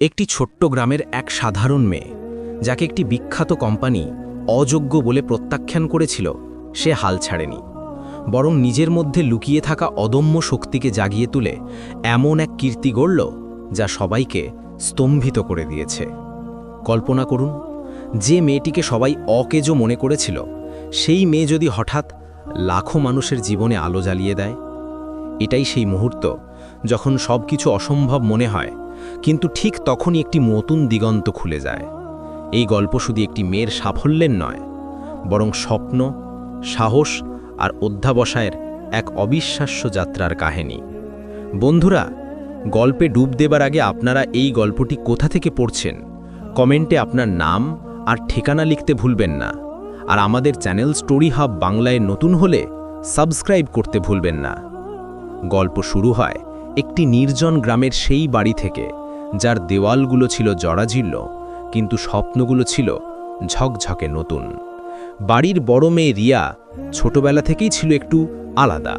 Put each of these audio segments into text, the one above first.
একটি ছোট্ট গ্রামের এক সাধারণ মেয়ে, যাকে একটি বিখ্যাত কোম্পানি অযোগ্য বলে প্রত্যাখ্যান করেছিল, সে হাল ছাড়েনি। বরং নিজের মধ্যে লুকিয়ে থাকা অদম্য শক্তিকে জাগিয়ে তুলে এমন এক কীর্তি গড়ল, যা সবাইকে স্তম্ভিত করে দিয়েছে। কল্পনা করুন, যে মেয়েটিকে সবাই অকেজো মনে করেছিল, সেই মেয়ে যদি হঠাৎ লাখো মানুষের জীবনে আলো জ্বালিয়ে দেয় এটাই সেই মুহূর্ত যখন সব কিছু অসম্ভব মনে হয়, কিন্তু ঠিক তখনই একটি নতুন দিগন্ত খুলে যায়। এই গল্প শুধু একটি মেয়ের সাফল্যের নয়, বরং স্বপ্ন, সাহস আর অধ্যাবসায়ের এক অবিশ্বাস্য যাত্রার কাহিনী। বন্ধুরা, গল্পে ডুব দেবার আগে আপনারা এই গল্পটি কোথা থেকে পড়ছেন? কমেন্টে আপনার নাম আর ঠিকানা লিখতে ভুলবেন না। আর আমাদের চ্যানেল স্টোরি হাব বাংলায় নতুন হলে সাবস্ক্রাইব করতে ভুলবেন না। গল্প শুরু হয় একটি নির্জন গ্রামের সেই বাড়ি থেকে, যার দেওয়ালগুলো ছিল জরাজীর্ণ, কিন্তু স্বপ্নগুলো ছিল ঝকঝকে নতুন। বাড়ির বড় মেয়ে রিয়া ছোটবেলা থেকেই ছিল একটু আলাদা।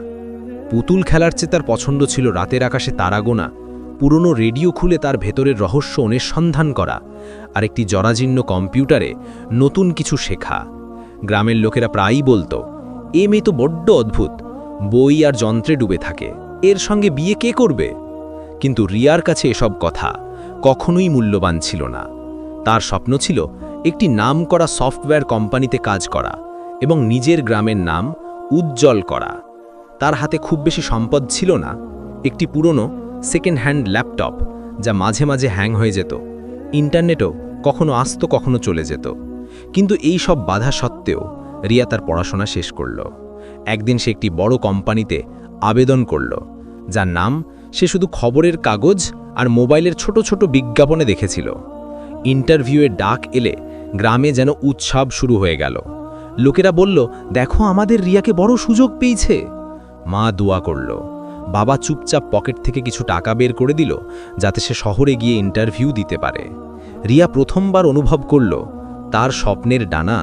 পুতুল খেলার চেয়ে তার পছন্দ ছিল রাতের আকাশে তারাগোনা, পুরনো রেডিও খুলে তার ভেতরের রহস্য অনুসন্ধান করা, আর একটি জরাজীর্ণ কম্পিউটারে নতুন কিছু শেখা। গ্রামের লোকেরা প্রায়ই বলতো, এ মেয়ে তো বড্ড অদ্ভুত বই আর যন্ত্রে ডুবে থাকে। এর সঙ্গে বিয়ে কে করবে? কিন্তু রিয়ার কাছে এসব কথা কখনোই মূল্যবান ছিল না। তার স্বপ্ন ছিল একটি নাম করা সফটওয়্যার কোম্পানিতে কাজ করা এবং নিজের গ্রামের নাম উজ্জ্বল করা। তার হাতে খুব বেশি সম্পদ ছিল না, একটি পুরনো সেকেন্ড হ্যান্ড ল্যাপটপ যা মাঝে মাঝে হ্যাং হয়ে যেত। ইন্টারনেটও কখনো আসতো, কখনো চলে যেত। কিন্তু এই সব বাধা সত্ত্বেও রিয়া তার পড়াশোনা শেষ করল। একদিন সে একটি বড় কোম্পানিতে আবেদন করল, যার নাম সে শুধু খবরের কাগজ আর মোবাইলের ছোট ছোট বিজ্ঞাপনে দেখেছিল। ইন্টারভিউয়ে ডাক এলে গ্রামে যেন উৎসব শুরু হয়ে গেল। লোকেরা বলল, দেখো আমাদের রিয়াকে বড় সুযোগ পেয়েছে। মা দোয়া করল। বাবা চুপচাপ পকেট থেকে কিছু টাকা বের করে দিল, যাতে সে শহরে গিয়ে ইন্টারভিউ দিতে পারে। রিয়া প্রথমবার অনুভব করল, তার স্বপ্নের ডানা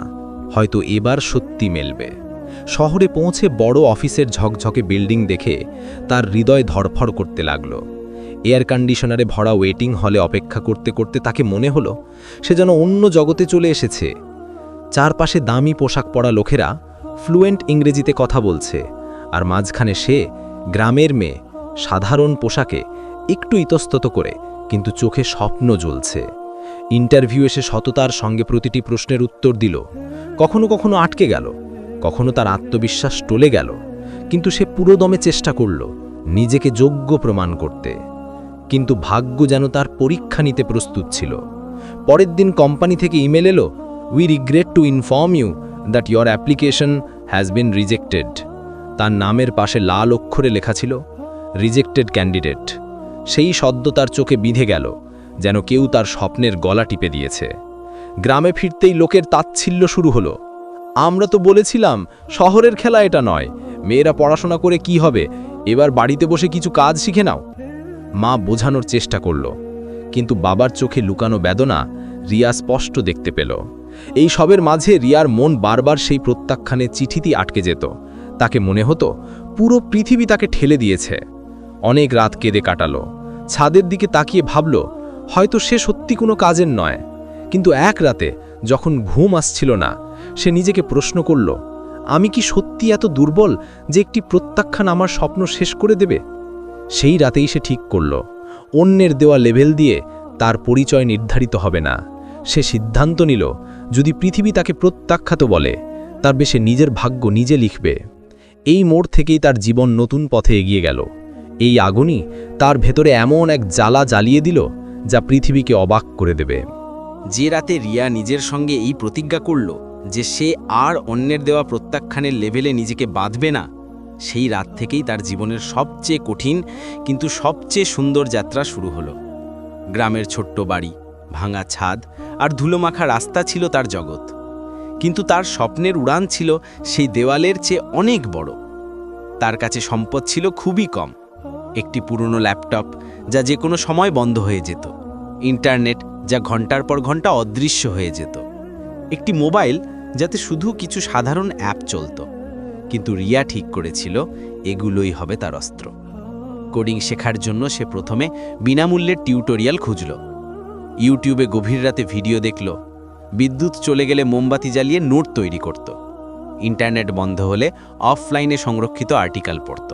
হয়তো এবার সত্যি মেলবে। শহরে পৌঁছে বড় অফিসের ঝকঝকে বিল্ডিং দেখে তার হৃদয় ধরফর করতে লাগল। এয়ার কন্ডিশনারে ভরা ওয়েটিং হলে অপেক্ষা করতে করতে তাকে মনে হলো সে যেন অন্য জগতে চলে এসেছে। চারপাশে দামি পোশাক পরা লোকেরা ফ্লুয়েন্ট ইংরেজিতে কথা বলছে আর মাঝখানে সে গ্রামের মেয়ে সাধারণ পোশাকে একটু ইতস্তত করে কিন্তু চোখে স্বপ্ন জ্বলছে। ইন্টারভিউ এসে সততার সঙ্গে প্রতিটি প্রশ্নের উত্তর দিল। কখনো কখনো আটকে গেল। কখনো তার আত্মবিশ্বাস টলে গেল, কিন্তু সে পুরোদমে চেষ্টা করল নিজেকে যোগ্য প্রমাণ করতে। কিন্তু ভাগ্য যেন তার পরীক্ষা নিতে প্রস্তুত ছিল। পরের দিন কোম্পানি থেকে ইমেল এলো we regret to inform you that your application has been rejected তার নামের পাশে লাল অক্ষরে লেখা ছিল রিজেক্টেড ক্যান্ডিডেট সেই সদ্য তার চোখে বিঁধে গেল, যেন কেউ তার স্বপ্নের গলা টিপে দিয়েছে। গ্রামে ফিরতেই লোকের তাচ্ছিল্য শুরু হলো। আমরা তো বলেছিলাম, শহরের খেলা এটা নয়। মেয়েরা পড়াশোনা করে কি হবে? এবার বাড়িতে বসে কিছু কাজ শিখে নাও। মা বোঝানোর চেষ্টা করল। কিন্তু বাবার চোখে লুকানো বেদনা রিয়া স্পষ্ট দেখতে পেল। এই সবের মাঝে রিয়ার মন বারবার সেই প্রত্যাখ্যানের চিঠিতে আটকে যেত। তাকে মনে হতো, পুরো পৃথিবী তাকে ঠেলে দিয়েছে। অনেক রাত কেঁদে কাটালো। ছাদের দিকে তাকিয়ে ভাবল, হয়তো সে সত্যি কোনো কাজের নয়। কিন্তু এক রাতে যখন ঘুম আসছিল না সে নিজেকে প্রশ্ন করল, আমি কি সত্যি এত দুর্বল যে একটি প্রত্যাখ্যান আমার স্বপ্ন শেষ করে দেবে? সেই রাতেই সে ঠিক করল, অন্যের দেওয়া লেভেল দিয়ে তার পরিচয় নির্ধারিত হবে না। সে সিদ্ধান্ত নিল, যদি পৃথিবী তাকে প্রত্যাখ্যাত বলে, তবে সে নিজের ভাগ্য নিজে লিখবে। এই মোড় থেকেই তার জীবন নতুন পথে এগিয়ে গেল। এই আগুনই তার ভেতরে এমন এক জ্বালা জ্বালিয়ে দিল, যা পৃথিবীকে অবাক করে দেবে। যে রাতে রিয়া নিজের সঙ্গে এই প্রতিজ্ঞা করল যে সে আর অন্যের দেওয়া প্রত্যাখ্যানের লেভেলে নিজেকে বাঁধবে না, সেই রাত থেকেই তার জীবনের সবচেয়ে কঠিন কিন্তু সবচেয়ে সুন্দর যাত্রা শুরু হলো। গ্রামের ছোট্ট বাড়ি, ভাঙা ছাদ আর ধুলোমাখা রাস্তা ছিল তার জগৎ। কিন্তু তার স্বপ্নের উড়ান ছিল সেই দেওয়ালের চেয়ে অনেক বড়। তার কাছে সম্পদ ছিল খুবই কম। একটি পুরনো ল্যাপটপ যা যে কোনো সময় বন্ধ হয়ে যেত। ইন্টারনেট যা ঘণ্টার পর ঘণ্টা অদৃশ্য হয়ে যেত। একটি মোবাইল যাতে শুধু কিছু সাধারণ অ্যাপ চলত। কিন্তু রিয়া ঠিক করেছিল, এগুলোই হবে তার অস্ত্র। কোডিং শেখার জন্য সে প্রথমে বিনামূল্যের টিউটোরিয়াল খুঁজল। ইউটিউবে গভীর রাতে ভিডিও দেখল, বিদ্যুৎ চলে গেলে মোমবাতি জ্বালিয়ে নোট তৈরি করত। ইন্টারনেট বন্ধ হলে অফলাইনে সংরক্ষিত আর্টিকেল পড়ত।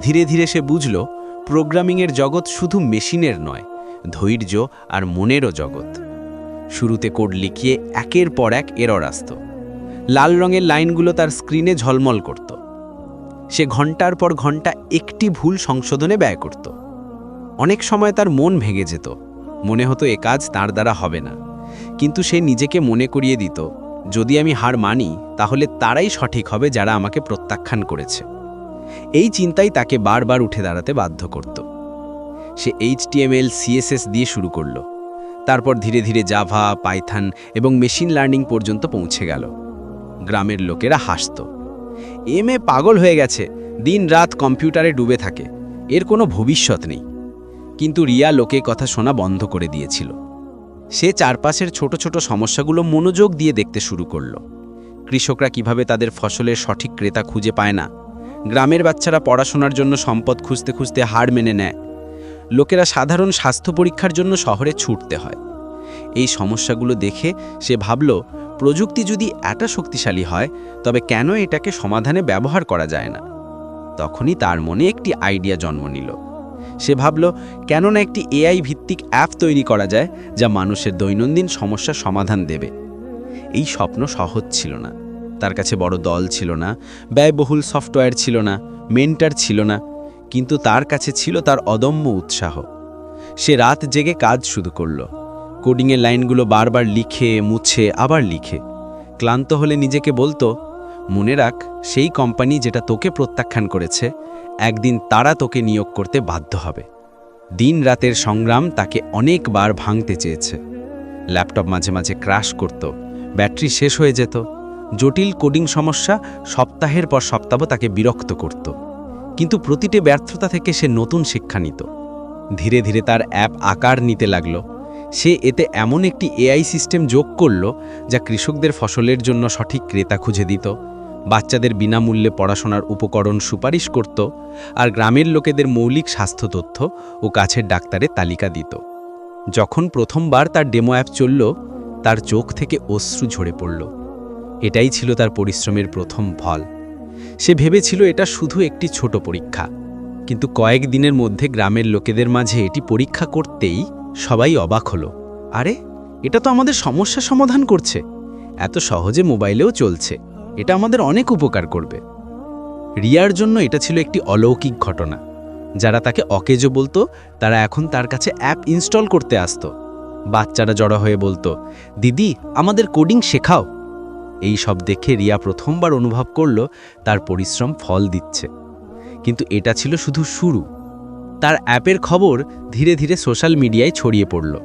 ধীরে ধীরে সে বুঝল, প্রোগ্রামিংয়ের জগৎ শুধু মেশিনের নয়, ধৈর্য আর মনেরও জগৎ। শুরুতে কোড লিখিয়ে একের পর এক এরর আসত। লাল রঙের লাইনগুলো তার স্ক্রিনে ঝলমল করত। সে ঘণ্টার পর ঘণ্টা একটি ভুল সংশোধনে ব্যয় করত। অনেক সময় তার মন ভেঙে যেত। মনে হতো এ কাজ তার দ্বারা হবে না। কিন্তু সে নিজেকে মনে করিয়ে দিত, যদি আমি হার মানি, তাহলে তারাই সঠিক হবে যারা আমাকে প্রত্যাখ্যান করেছে। এই চিন্তাই তাকে বারবার উঠে দাঁড়াতে বাধ্য করত। সে এইচটিএমএল সিএসএস দিয়ে শুরু করল। তারপর ধীরে ধীরে জাভা, পাইথান এবং মেশিন লার্নিং পর্যন্ত পৌঁছে গেল। গ্রামের লোকেরা হাসত। এম এ পাগল হয়ে গেছে। দিন রাত কম্পিউটারে ডুবে থাকে। এর কোনো ভবিষ্যৎ নেই। কিন্তু রিয়া লোকে কথা শোনা বন্ধ করে দিয়েছিল। সে চারপাশের ছোট ছোট সমস্যাগুলো মনোযোগ দিয়ে দেখতে শুরু করল। কৃষকরা কীভাবে তাদের ফসলের সঠিক ক্রেতা খুঁজে পায় না? গ্রামের বাচ্চারা পড়াশোনার জন্য সম্পদ খুঁজতে খুঁজতে হার মেনে নেয়। লোকেরা সাধারণ স্বাস্থ্য পরীক্ষার জন্য শহরে ছুটতে হয়। এই সমস্যাগুলো দেখে সে ভাবল, প্রযুক্তি যদি এত শক্তিশালী হয়, তবে কেন এটাকে সমাধানে ব্যবহার করা যায় না? তখনই তার মনে একটি আইডিয়া জন্ম নিল। সে ভাবল কেন না একটি এআই ভিত্তিক অ্যাপ তৈরি করা যায়, যা মানুষের দৈনন্দিন সমস্যার সমাধান দেবে। এই স্বপ্ন সহজ ছিল না। তার কাছে বড় দল ছিল না, ব্যয়বহুল সফটওয়্যার ছিল না, মেন্টার ছিল না কিন্তু তার কাছে ছিল তার অদম্য উৎসাহ। সে রাত জেগে কাজ শুরু করল। কোডিংয়ের লাইনগুলো বারবার লিখে, মুছে, আবার লিখে। ক্লান্ত হলে নিজেকে বলতো, মনে রাখ, সেই কোম্পানি যেটা তোকে প্রত্যাখ্যান করেছে, একদিন তারা তোকে নিয়োগ করতে বাধ্য হবে। দিন রাতের সংগ্রাম তাকে অনেকবার ভাঙতে চেয়েছে। ল্যাপটপ মাঝে মাঝে ক্রাশ করত, ব্যাটারি শেষ হয়ে যেত। জটিল কোডিং সমস্যা সপ্তাহের পর সপ্তাহ তাকে বিরক্ত করত। কিন্তু প্রতিটি ব্যর্থতা থেকে সে নতুন শিক্ষা নিত। ধীরে ধীরে তার অ্যাপ আকার নিতে লাগল। সে এতে এমন একটি এআই সিস্টেম যোগ করল, যা কৃষকদের ফসলের জন্য সঠিক ক্রেতা খুঁজে দিত, বাচ্চাদের বিনামূল্যে পড়াশোনার উপকরণ সুপারিশ করত, আর গ্রামের লোকেদের মৌলিক স্বাস্থ্য তথ্য ও কাছের ডাক্তারের তালিকা দিত। যখন প্রথমবার তার ডেমো অ্যাপ চলল, তার চোখ থেকে অশ্রু ঝরে পড়ল। এটাই ছিল তার পরিশ্রমের প্রথম ফল। সে ভেবেছিল এটা শুধু একটি ছোট পরীক্ষা। কিন্তু কয়েক দিনের মধ্যে গ্রামের লোকেদের মাঝে এটি পরীক্ষা করতেই সবাই অবাক হলো। আরে, এটা তো আমাদের সমস্যা সমাধান করছে। এত সহজে মোবাইলেও চলছে। এটা আমাদের অনেক উপকার করবে। রিয়ার জন্য এটা ছিল একটি অলৌকিক ঘটনা। যারা তাকে অকেজো বলতো, তারা এখন তার কাছে অ্যাপ ইনস্টল করতে আসতো। বাচ্চারা জড়ো হয়ে বলতো, দিদি, আমাদের কোডিং শেখাও। এই সব দেখে রিয়া প্রথমবার অনুভব করল তার পরিশ্রম ফল দিচ্ছে। কিন্তু এটা ছিল শুধু শুরু। তার অ্যাপের খবর ধীরে ধীরে সোশ্যাল মিডিয়ায় ছড়িয়ে পড়ল।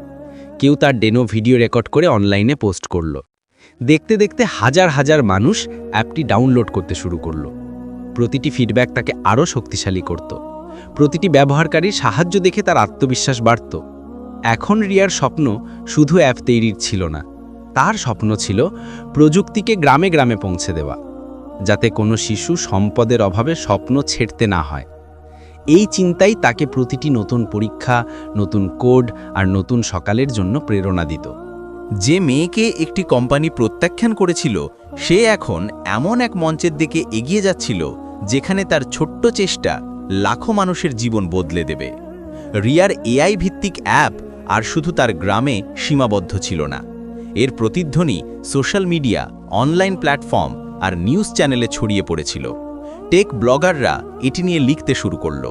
কেউ তার ডেনো ভিডিও রেকর্ড করে অনলাইনে পোস্ট করল। দেখতে দেখতে হাজার হাজার মানুষ অ্যাপটি ডাউনলোড করতে শুরু করল। প্রতিটি ফিডব্যাক তাকে আরও শক্তিশালী করত। প্রতিটি ব্যবহারকারীর সাহায্য দেখে তার আত্মবিশ্বাস বাড়ত। এখন রিয়ার স্বপ্ন শুধু অ্যাপ তৈরির ছিল না। তার স্বপ্ন ছিল প্রযুক্তিকে গ্রামে গ্রামে পৌঁছে দেওয়া, যাতে কোনো শিশু সম্পদের অভাবে স্বপ্ন ছেড়তে না হয়। এই চিন্তাই তাকে প্রতিটি নতুন পরীক্ষা, নতুন কোড আর নতুন সকালের জন্য প্রেরণা দিত। যে মেয়েকে একটি কোম্পানি প্রত্যাখ্যান করেছিল, সে এখন এমন এক মঞ্চের দিকে এগিয়ে যাচ্ছিল, যেখানে তার ছোট্ট চেষ্টা লাখো মানুষের জীবন বদলে দেবে। রিয়ার এআই ভিত্তিক অ্যাপ আর শুধু তার গ্রামে সীমাবদ্ধ ছিল না। এর প্রতিধ্বনি সোশ্যাল মিডিয়া, অনলাইন প্ল্যাটফর্ম আর নিউজ চ্যানেলে ছড়িয়ে পড়েছিল। টেক ব্লগাররা এটি নিয়ে লিখতে শুরু করল।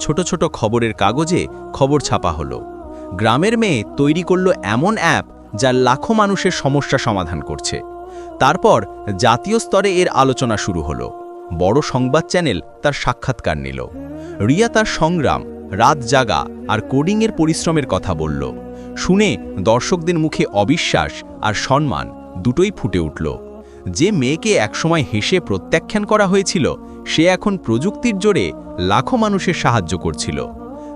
ছোট ছোট খবরের কাগজে খবর ছাপা হলো। গ্রামের মেয়ে তৈরি করল এমন অ্যাপ যা লাখো মানুষের সমস্যা সমাধান করছে। তারপর জাতীয় স্তরে এর আলোচনা শুরু হলো। বড় সংবাদ চ্যানেল তার সাক্ষাৎকার নিল। রিয়া তার সংগ্রাম, রাত জাগা আর কোডিংয়ের পরিশ্রমের কথা বলল। শুনে দর্শকদের মুখে অবিশ্বাস আর সম্মান দুটোই ফুটে উঠল। যে মেয়েকে একসময় হেসে প্রত্যাখ্যান করা হয়েছিল, সে এখন প্রযুক্তির জোরে লাখো মানুষের সাহায্য করছিল।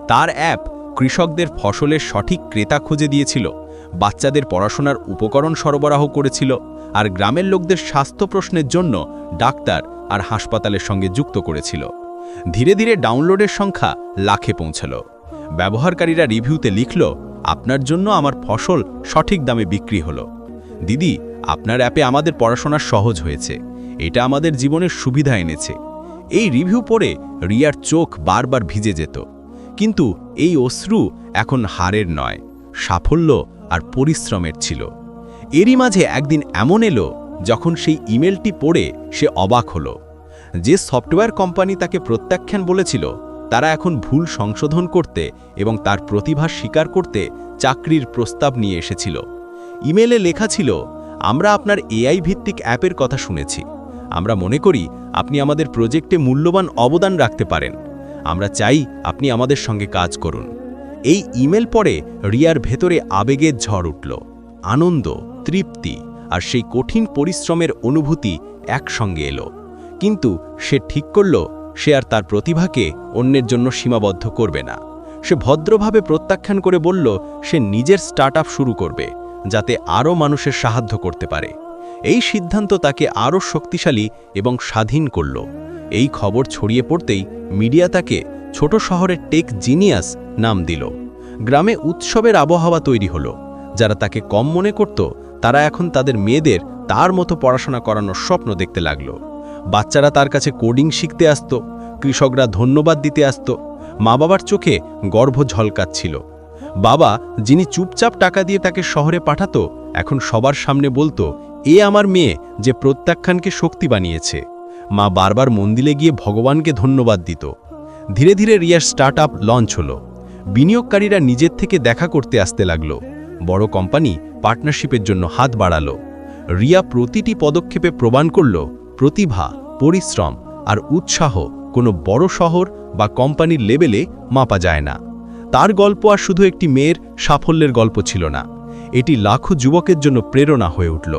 তার অ্যাপ কৃষকদের ফসলের সঠিক ক্রেতা খুঁজে দিয়েছিল, বাচ্চাদের পড়াশোনার উপকরণ সরবরাহ করেছিল আর গ্রামের লোকদের স্বাস্থ্য প্রশ্নের জন্য ডাক্তার আর হাসপাতালের সঙ্গে যুক্ত করেছিল। ধীরে ধীরে ডাউনলোডের সংখ্যা লাখে পৌঁছল। ব্যবহারকারীরা রিভিউতে লিখল আপনার জন্য আমার ফসল সঠিক দামে বিক্রি হলো। দিদি, আপনার অ্যাপে আমাদের পড়াশোনা সহজ হয়েছে। এটা আমাদের জীবনের সুবিধা এনেছে। এই রিভিউ পড়ে রিয়ার চোখ বারবার ভিজে যেত। কিন্তু এই অশ্রু এখন হারের নয়, সাফল্য আর পরিশ্রমের ছিল। এরই মাঝে একদিন এমন এলো যখন সেই ইমেলটি পড়ে সে অবাক হলো। যে সফটওয়্যার কোম্পানি তাকে প্রত্যাখ্যান বলেছিল তারা এখন ভুল সংশোধন করতে এবং তার প্রতিভা স্বীকার করতে চাকরির প্রস্তাব নিয়ে এসেছিল। ইমেলে লেখা ছিল, আমরা আপনার এআই ভিত্তিক অ্যাপের কথা শুনেছি। আমরা মনে করি আপনি আমাদের প্রজেক্টে মূল্যবান অবদান রাখতে পারেন। আমরা চাই আপনি আমাদের সঙ্গে কাজ করুন। এই ইমেল পরে রিয়ার ভেতরে আবেগের ঝড় উঠল। আনন্দ, তৃপ্তি আর সেই কঠিন পরিশ্রমের অনুভূতি একসঙ্গে এলো। কিন্তু সে ঠিক করল সে আর তার প্রতিভাকে অন্যের জন্য সীমাবদ্ধ করবে না। সে ভদ্রভাবে প্রত্যাখ্যান করে বলল, সে নিজের স্টার্ট শুরু করবে, যাতে আরও মানুষের সাহায্য করতে পারে। এই সিদ্ধান্ত তাকে আরও শক্তিশালী এবং স্বাধীন করল। এই খবর ছড়িয়ে পড়তেই মিডিয়া তাকে ছোট শহরের টেক জিনিয়াস নাম দিল। গ্রামে উৎসবের আবহাওয়া তৈরি হলো। যারা তাকে কম মনে করত, তারা এখন তাদের মেয়েদের তার মতো পড়াশোনা করানোর স্বপ্ন দেখতে লাগল। বাচ্চারা তার কাছে কোডিং শিখতে আসত, কৃষকরা ধন্যবাদ দিতে আসত। মা বাবার চোখে গর্ভ ঝলকাচ্ছিল। বাবা, যিনি চুপচাপ টাকা দিয়ে তাকে শহরে পাঠাতো, এখন সবার সামনে বলতো, এ আমার মেয়ে যে প্রত্যাখ্যানকে শক্তি বানিয়েছে। মা বারবার মন্দিরে গিয়ে ভগবানকে ধন্যবাদ দিত। ধীরে ধীরে রিয়ার স্টার্ট লঞ্চ হলো। বিনিয়োগকারীরা নিজের থেকে দেখা করতে আসতে লাগল। বড় কোম্পানি পার্টনারশিপের জন্য হাত বাড়ালো। রিয়া প্রতিটি পদক্ষেপে প্রমাণ করল প্রতিভা, পরিশ্রম আর উৎসাহ কোনো বড় শহর বা কোম্পানির লেভেলে মাপা যায় না। তার গল্প আর শুধু একটি মেয়ের সাফল্যের গল্প ছিল না। এটি লাখো যুবকের জন্য প্রেরণা হয়ে উঠল।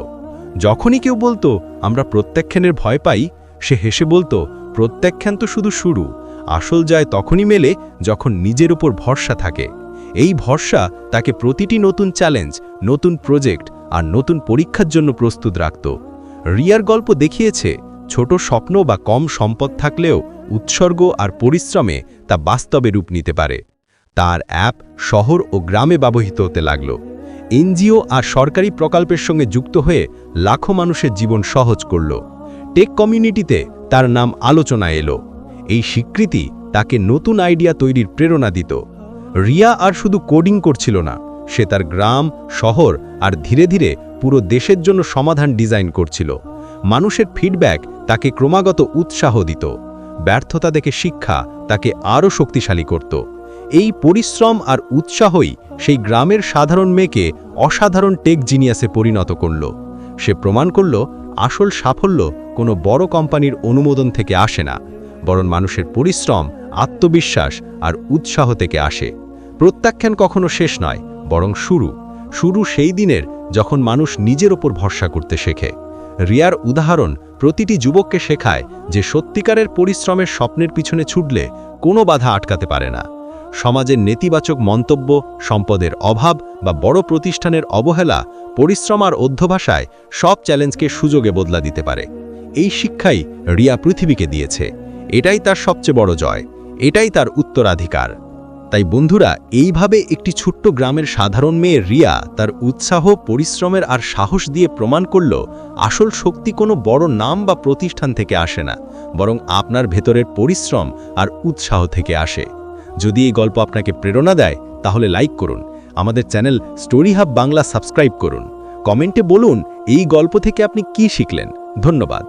যখনই কেউ বলতো, আমরা প্রত্যাখ্যানের ভয় পাই, সে হেসে বলতো প্রত্যাখ্যান তো শুধু শুরু। আসল যায় তখনই মেলে যখন নিজের উপর ভরসা থাকে। এই ভরসা তাকে প্রতিটি নতুন চ্যালেঞ্জ নতুন প্রজেক্ট আর নতুন পরীক্ষার জন্য প্রস্তুত রাখত। রিয়ার গল্প দেখিয়েছে, ছোট স্বপ্ন বা কম সম্পদ থাকলেও উৎসর্গ আর পরিশ্রমে তা বাস্তবে রূপ নিতে পারে। তার অ্যাপ শহর ও গ্রামে ব্যবহৃত হতে লাগল। এনজিও আর সরকারি প্রকল্পের সঙ্গে যুক্ত হয়ে লাখো মানুষের জীবন সহজ করল। টেক কমিউনিটিতে তার নাম আলোচনা এলো। এই স্বীকৃতি তাকে নতুন আইডিয়া তৈরির প্রেরণা দিত। রিয়া আর শুধু কোডিং করছিল না, সে তার গ্রাম, শহর আর ধীরে ধীরে পুরো দেশের জন্য সমাধান ডিজাইন করছিল। মানুষের ফিডব্যাক তাকে ক্রমাগত উৎসাহ দিত। ব্যর্থতা দেখে শিক্ষা তাকে আরও শক্তিশালী করত। এই পরিশ্রম আর উৎসাহই সেই গ্রামের সাধারণ মেয়েকে অসাধারণ টেক জিনিয়াসে পরিণত করল। সে প্রমাণ করল, আসল সাফল্য কোনো বড় কোম্পানির অনুমোদন থেকে আসে না, বরং মানুষের পরিশ্রম, আত্মবিশ্বাস আর উৎসাহ থেকে আসে। প্রত্যাখ্যান কখনো শেষ নয়, বরং শুরু। শুরু সেই দিনের যখন মানুষ নিজের ওপর ভরসা করতে শেখে। রিয়ার উদাহরণ প্রতিটি যুবককে শেখায় যে সত্যিকারের পরিশ্রমের স্বপ্নের পিছনে ছুটলে কোনো বাধা আটকাতে পারে না। সমাজের নেতিবাচক মন্তব্য, সম্পদের অভাব বা বড় প্রতিষ্ঠানের অবহেলা পরিশ্রম আর অধ্যভাষায় সব চ্যালেঞ্জকে সুযোগে বদলা দিতে পারে। এই শিক্ষাই রিয়া পৃথিবীকে দিয়েছে। এটাই তার সবচেয়ে বড় জয়। এটাই তার উত্তরাধিকার। তাই বন্ধুরা, এইভাবে একটি ছোট্ট গ্রামের সাধারণ মেয়ে রিয়া তার উৎসাহ, পরিশ্রমের আর সাহস দিয়ে প্রমাণ করল আসল শক্তি কোনো বড় নাম বা প্রতিষ্ঠান থেকে আসে না, বরং আপনার ভেতরের পরিশ্রম আর উৎসাহ থেকে আসে। যদি এই গল্প আপনাকে প্রেরণা দেয়, তাহলে লাইক করুন, আমাদের channel story hub Bangla subscribe করুন। কমেন্টে বলুন, এই গল্প থেকে আপনি কি শিখলেন? ধন্যবাদ।